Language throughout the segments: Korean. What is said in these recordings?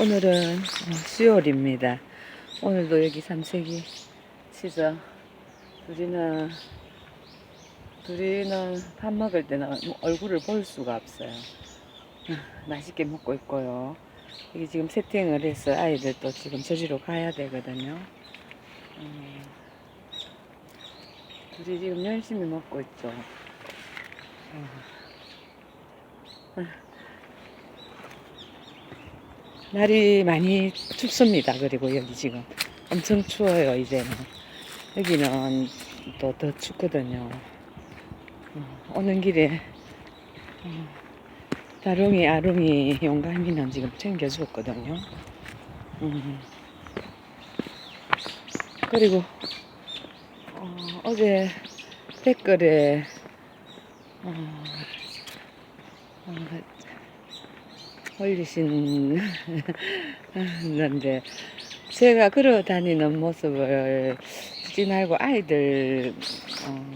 오늘은 어, 수요일입니다. 오늘도 여기 삼색이 치죠. 둘이는 둘이는 밥 먹을 때는 뭐 얼굴을 볼 수가 없어요. 아, 맛있게 먹고 있고요. 여기 지금 세팅을 해서 아이들 또 지금 저지로 가야 되거든요. 음, 둘이 지금 열심히 먹고 있죠. 어. 날이 많이 춥습니다. 그리고 여기 지금 엄청 추워요, 이제는. 여기는 또 더 춥거든요. 어, 오는 길에 어, 다롱이, 아롱이, 용감이는 지금 챙겨줬거든요. 음. 그리고 어, 제 댓글에 어, 어, 올리신 건데 제가 걸어 다니는 모습을 쓰지 말고 아이들 어,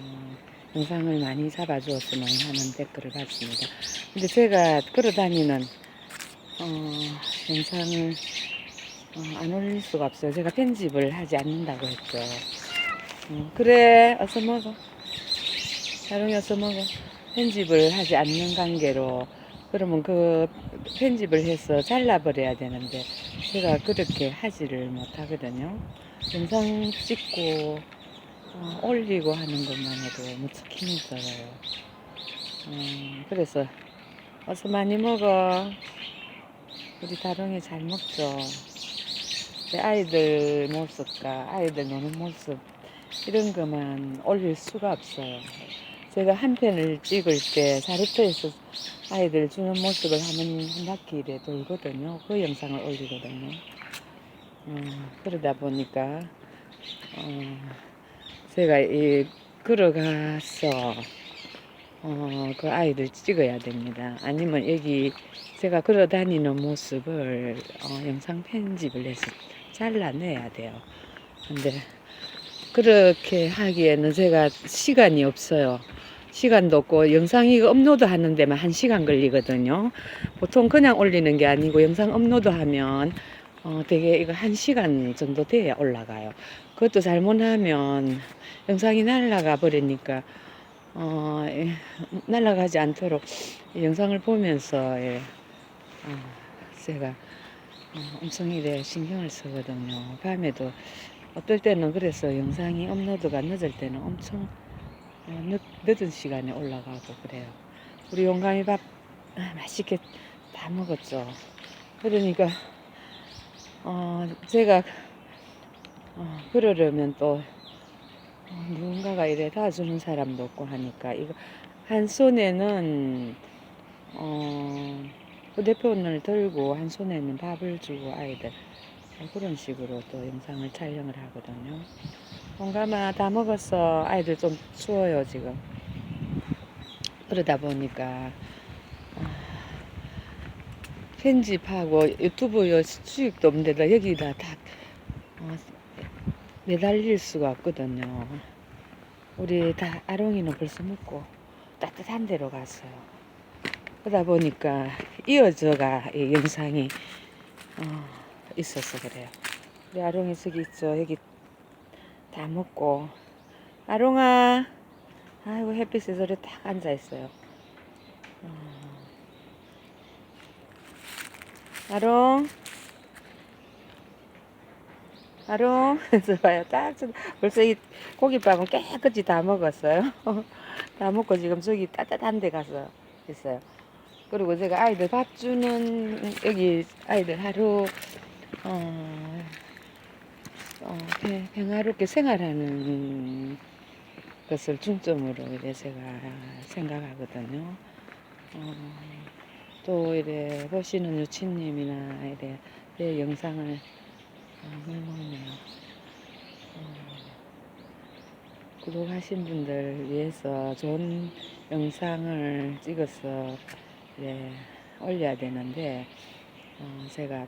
영상을 많이 잡아주었으면 하는 댓글을 봤습니다. 근데 제가 걸어 다니는 어, 영상을 어, 안 올릴 수가 없어요. 제가 편집을 하지 않는다고 했죠. 음, 그래, 어서 먹어. 자롱이 어서 먹어. 편집을 하지 않는 관계로 그러면 그 편집을 해서 잘라버려야 되는데 제가 그렇게 하지를 못하거든요. 영상 찍고 어, 올리고 하는 것만 해도 무척 힘이 들어요. 음, 그래서 어서 많이 먹어. 우리 다롱이 잘 먹죠. 내 아이들 모습과 아이들 노는 모습 이런 것만 올릴 수가 없어요. 제가 한 편을 찍을 때 사리터에서 아이들 주는 모습을 하면 한 바퀴를 돌거든요. 그 영상을 올리거든요. 음, 그러다 보니까 어, 제가 이 걸어가서 어, 그 아이들 찍어야 됩니다. 아니면 여기 제가 걸어 다니는 모습을 어, 영상 편집을 해서 잘라내야 돼요. 근데 그렇게 하기에는 제가 시간이 없어요. 시간도 없고 영상이 업로드 하는 데만 한 시간 걸리거든요. 보통 그냥 올리는 게 아니고 영상 업로드 하면 어, 되게 이거 한 시간 정도 돼야 올라가요. 그것도 잘못하면 영상이 날라가 버리니까 어, 예, 날라가지 않도록 이 영상을 보면서 예, 어, 제가 어, 엄청 이래 신경을 쓰거든요. 밤에도 어떨 때는 그래서 영상이 업로드가 늦을 때는 엄청 어, 늦, 늦은 시간에 올라가고 그래요. 우리 용감이 밥 아, 맛있게 다 먹었죠. 그러니까 어, 제가 어, 그러려면 또 어, 누군가가 이래 도와주는 사람도 없고 하니까 이거 한 손에는 어, 휴대폰을 들고 한 손에는 밥을 주고 아이들 그런 식으로 또 영상을 촬영을 하거든요. 용감아 다 먹었어. 아이들 좀 추워요 지금. 그러다 보니까 아, 편집하고 유튜브 요 수익도 없는데다 여기다 다 어, 매달릴 수가 없거든요. 우리 다 아롱이는 벌써 먹고 따뜻한 데로 갔어요. 그러다 보니까 이어져가 이 영상이 어, 있어서 그래요. 우리 아롱이 저기 있죠. 여기 다 먹고 아롱아 아이고 햇빛에 저리 딱 앉아 있어요. 어. 아롱 아롱 그래서 봐요 딱 저- 벌써 이 고깃밥은 깨끗이 다 먹었어요 다 먹고 지금 저기 따뜻한 데 가서 있어요 그리고 제가 아이들 밥 주는 여기 아이들 하루 어, 어, 평- 평화롭게 생활하는 것을 중점으로 이래 제가 생각하거든요. 어, 또 이래 보시는 유치님이나 이래 내 영상을 어, 물먹네요. 어, 구독하신 분들 위해서 좋은 영상을 찍어서 이래 올려야 되는데 어, 제가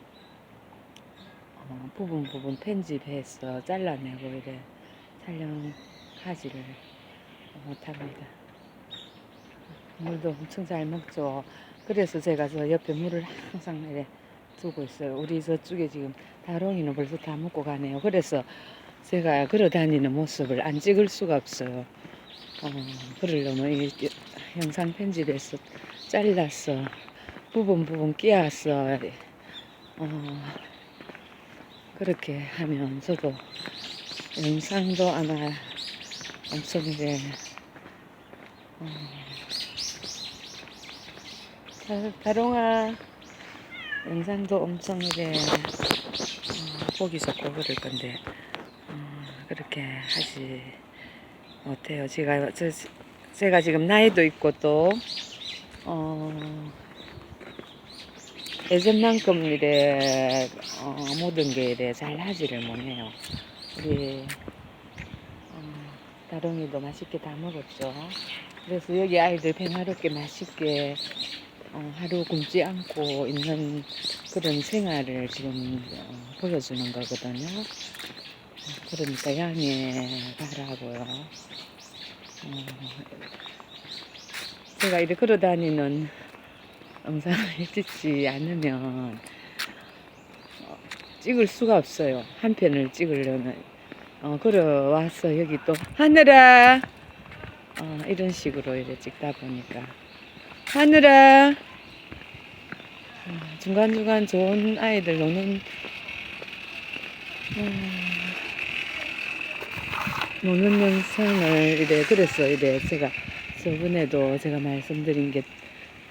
어, 부분 부분 편집해서 잘라내고 이래 촬영하지를 못합니다. 물도 엄청 잘 먹죠. 그래서 제가 저 옆에 물을 항상 이래 두고 있어요. 우리 저쪽에 지금 다롱이는 벌써 다 먹고 가네요. 그래서 제가 걸어 다니는 모습을 안 찍을 수가 없어요. 어, 그러려면 이 이- 영상 편집에서 잘라서 부분 부분 끼워서 어, 그렇게 하면 저도 영상도 아마 엄청 이제 어, 다- 다롱아 영상도 엄청 이제 어, 보기 좋고 그럴 건데 어, 그렇게 하지 못해요. 제가 저, 제가 지금 나이도 있고 또 어, 예전만큼 이래 어, 모든 게 이래 잘 하지를 못해요. 우리 어, 다롱이도 맛있게 다 먹었죠. 그래서 여기 아이들 평화롭게 맛있게 어, 하루 굶지 않고 있는 그런 생활을 지금 어, 보여주는 거거든요. 어, 그러니까 양해 바라고요. 어, 제가 이렇게 걸어 다니는 영상을 찍지 않으면 어, 찍을 수가 없어요. 한 편을 찍으려면. 어, 걸어와서 여기 또 하늘아! 어, 이런 식으로 이렇게 찍다 보니까. 하늘아! 어, 중간중간 좋은 아이들 노는 음, 노는 영상을 이래 그래서 이래 제가 저번에도 제가 말씀드린 게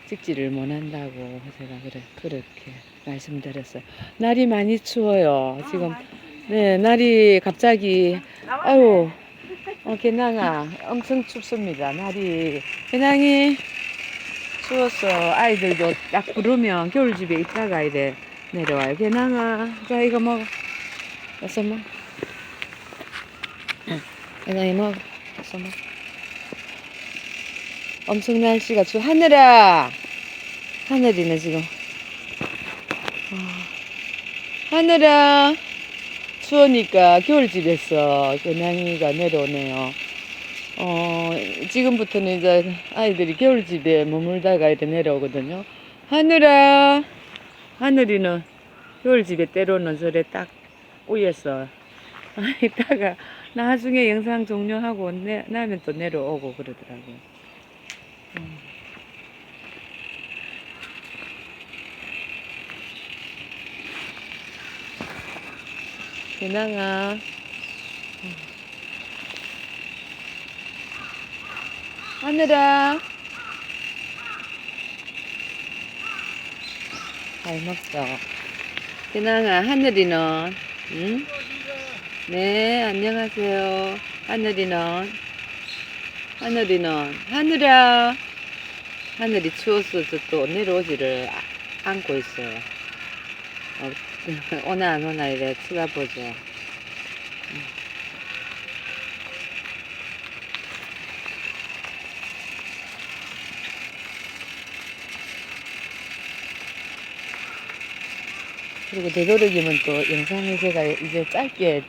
찍지를 못한다고 제가 그래 그렇게 말씀드렸어요. 날이 많이 추워요. 지금 네 날이 갑자기 아유 어 개낭아 엄청 춥습니다. 날이 개낭이 추워서 아이들도 딱 부르면 겨울집에 있다가 이래 내려와요. 개낭아 자 이거 먹어. 어서 먹어. 응, 개낭이 먹어. 어서 먹어. 엄청 날씨가 추워. 하늘아! 하늘이네, 지금. 아, 하늘아! 추우니까 겨울집에서 개냥이가 내려오네요. 어, 지금부터는 이제 아이들이 겨울집에 머물다가 이렇게 내려오거든요. 하늘아! 하늘이는 겨울집에 때로는 저래 딱 위에서 이따가 나중에 영상 종료하고 내, 나면 또 내려오고 그러더라고요. 개낭아. 하늘아. 잘 먹어. 개낭아, 하늘이는, 응? 네, 안녕하세요. 하늘이는, 하늘이는, 하늘아. 하늘이 추워서 저또 내려오지를 아- 않고 있어요. 어, 오나 안 오나 이래 쳐다보죠. 음. 그리고 되도록이면 또 영상을 제가 이제 짧게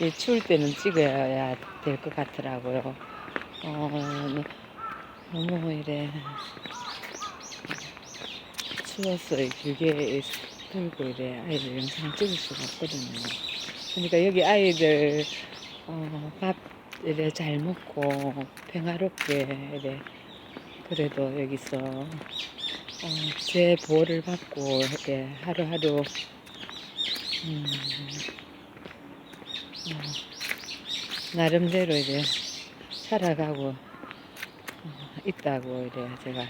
이 추울 때는 찍어야 될 것 같더라고요. 어, 너무 이래 추워서 길게 이래 아이들 영상 찍을 수가 없거든요. 그러니까 여기 아이들 어, 밥 이래 잘 먹고 평화롭게 이래 그래도 여기서 어, 제 보호를 받고 이렇게 하루하루 음, 어, 나름대로 이제 살아가고 어, 있다고 이래 제가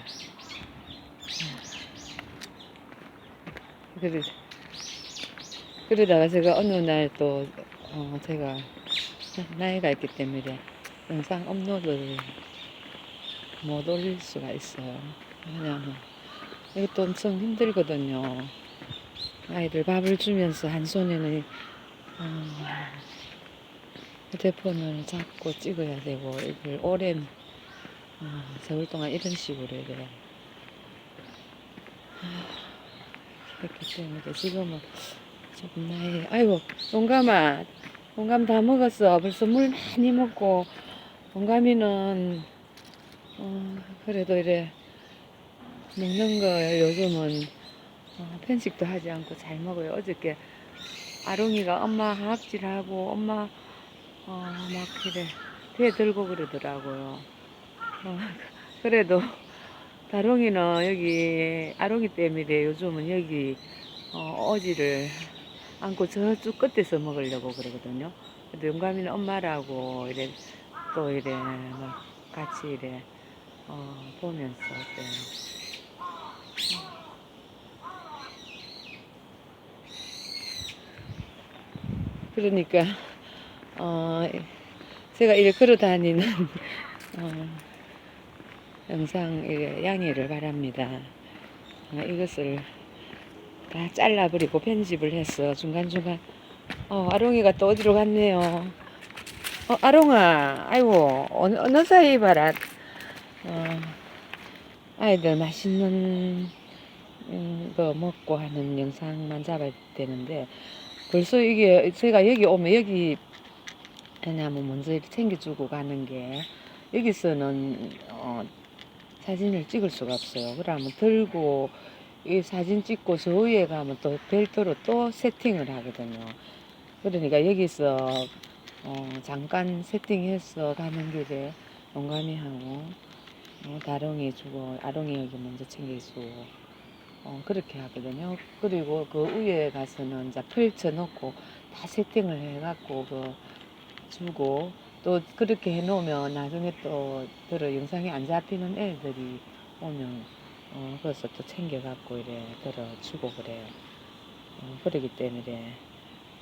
그래, 그러다가 제가 어느 날 또, 어, 제가 나이가 있기 때문에 영상 업로드를 못 올릴 수가 있어요. 왜냐면 이것도 엄청 힘들거든요. 아이들 밥을 주면서 한 손에는 어, 휴대폰을 잡고 찍어야 되고 이걸 오랜 어, 세월 동안 이런 식으로 이래 그렇기 때문에 지금은 조금 나이 아이고 동감아 동감 다 먹었어 벌써 물 많이 먹고 동감이는 어, 그래도 이래 먹는 거 요즘은 어, 편식도 하지 않고 잘 먹어요. 어저께 아롱이가 엄마 하악질하고 엄마 어, 막 이래 배 들고 그러더라고요. 어, 그래도 다롱이는 여기 아롱이 때문에 요즘은 여기 어, 어지를 안고 저쪽 끝에서 먹으려고 그러거든요. 근데 영감이는 엄마라고 이래 또 이래 막 같이 이래 어, 보면서 또 그러니까 어 제가 이렇게 걸어 다니는 어, 영상 양해를 바랍니다. 어, 이것을 다 잘라버리고 편집을 해서 중간중간 어 아롱이가 또 어디로 갔네요. 어 아롱아 아이고 어느, 어느 사이 봐라 어, 아이들 맛있는 음, 거 먹고 하는 영상만 잡아야 되는데 벌써 이게 제가 여기 오면 여기 왜냐면 먼저 이렇게 챙겨주고 가는 게 여기서는 어, 사진을 찍을 수가 없어요. 그러면 들고 이 사진 찍고 저 위에 가면 또 별도로 또 세팅을 하거든요. 그러니까 여기서 어, 잠깐 세팅해서 가는 길에 용감이 하고 어, 다롱이 주고 아롱이 여기 먼저 챙겨주고 어, 그렇게 하거든요. 그리고 그 위에 가서는 이제 펼쳐 놓고 다 세팅을 해갖고 그 주고 또 그렇게 해놓으면 나중에 또 들어 영상이 안 잡히는 애들이 오면 어, 그래서 또 챙겨갖고 이래 들어 주고 그래요. 어, 그러기 때문에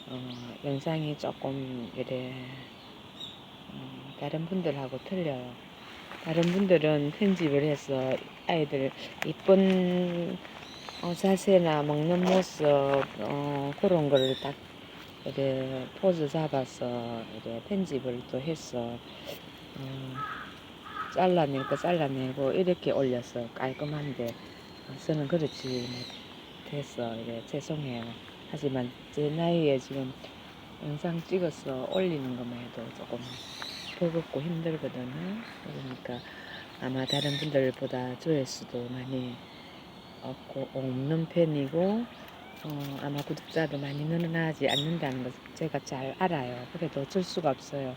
어, 영상이 조금 이래 어, 다른 분들하고 틀려요. 다른 분들은 편집을 해서 아이들 이쁜 어, 자세나 먹는 모습 어, 그런 거를 딱 이래 포즈 잡아서 이래 편집을 또 해서 어, 잘라낼 거 잘라내고 이렇게 올려서 깔끔한데 어, 저는 그렇지 못해서 이래 죄송해요. 하지만 제 나이에 지금 영상 찍어서 올리는 것만 해도 조금 버겁고 힘들거든요. 그러니까 아마 다른 분들보다 조회수도 많이 없고 없는 편이고 어, 아마 구독자도 많이 늘어나지 않는다는 것 제가 잘 알아요. 그래도 어쩔 수가 없어요.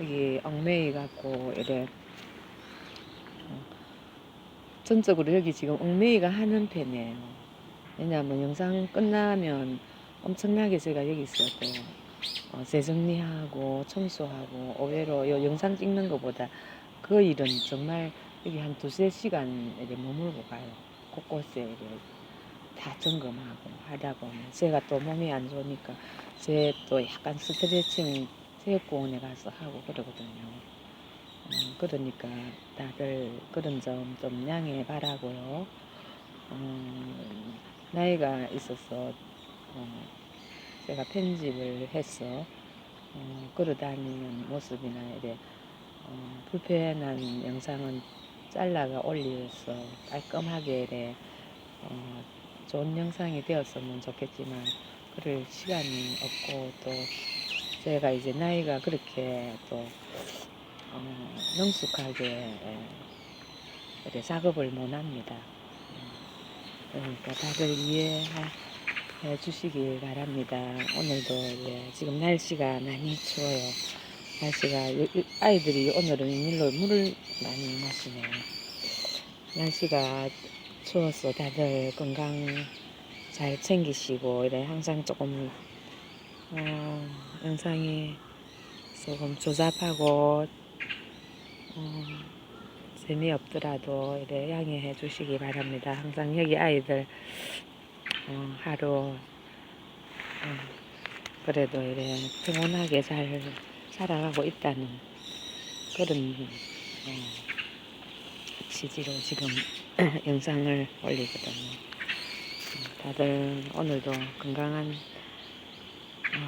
여기 얽매이 갖고 이래 어, 전적으로 여기 지금 얽매이가 하는 편이에요. 왜냐하면 영상 끝나면 엄청나게 제가 여기서 또 어, 재정리하고 청소하고 의외로 요 영상 찍는 것보다 그 일은 정말 여기 한 두세 시간 이렇게 머물고 가요. 곳곳에 이렇게 다 점검하고 하다 보면 제가 또 몸이 안 좋으니까 제 또 약간 스트레칭 체육공원에 가서 하고 그러거든요. 어, 그러니까 다들 그런 점 좀 양해 바라고요. 어, 나이가 있어서 어, 제가 편집을 해서 어, 걸어다니는 모습이나 이래 어, 불편한 영상은 잘라가 올려서 깔끔하게 이래 어, 좋은 영상이 되었으면 좋겠지만 그럴 시간이 없고 또 제가 이제 나이가 그렇게 또 어, 능숙하게 예, 이렇게 작업을 못 합니다. 음, 그러니까 다들 이해해 주시길 바랍니다. 오늘도 예, 지금 날씨가 많이 추워요. 날씨가 아이들이 오늘은 일로 물을 많이 마시네요. 날씨가 추워서 다들 건강 잘 챙기시고 이래 항상 조금 어, 영상이 조금 조잡하고 어, 재미없더라도 이래 양해해 주시기 바랍니다. 항상 여기 아이들 어, 하루 어, 그래도 이래 평온하게 잘 살아가고 있다는 그런 어, 취지로 지금 영상을 올리거든요. 어, 다들 오늘도 건강한 어,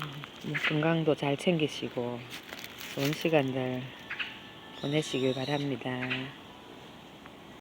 어, 뭐 건강도 잘 챙기시고 좋은 시간들 보내시길 바랍니다.